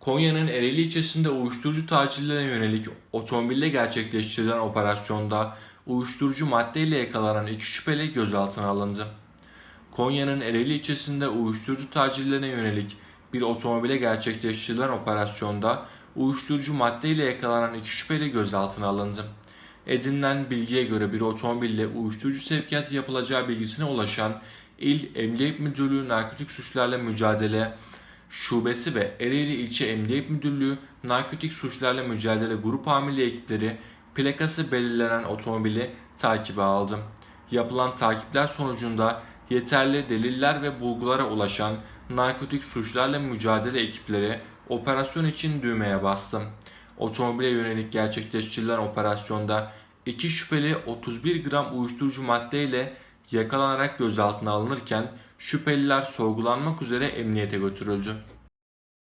Konya'nın Ereğli ilçesinde uyuşturucu tacirlerine yönelik otomobilde gerçekleştirilen operasyonda uyuşturucu maddeyle yakalanan iki şüpheli gözaltına alındı. Konya'nın Ereğli ilçesinde uyuşturucu tacirlerine yönelik bir otomobile gerçekleştirilen operasyonda uyuşturucu maddeyle yakalanan iki şüpheli gözaltına alındı. Edinilen bilgiye göre bir otomobille uyuşturucu sevkiyatı yapılacağı bilgisine ulaşan İl Emniyet Müdürlüğü Narkotik Suçlarla Mücadele Şubesi ve Ereğli İlçe Emniyet Müdürlüğü Narkotik Suçlarla Mücadele Grup Amirliği ekipleri plakası belirlenen otomobili takibe aldı. Yapılan takipler sonucunda yeterli deliller ve bulgulara ulaşan narkotik suçlarla mücadele ekipleri operasyon için düğmeye bastı. Otomobile yönelik gerçekleştirilen operasyonda iki şüpheli 31 gram uyuşturucu maddeyle yakalanarak gözaltına alınırken şüpheliler sorgulanmak üzere emniyete götürüldü.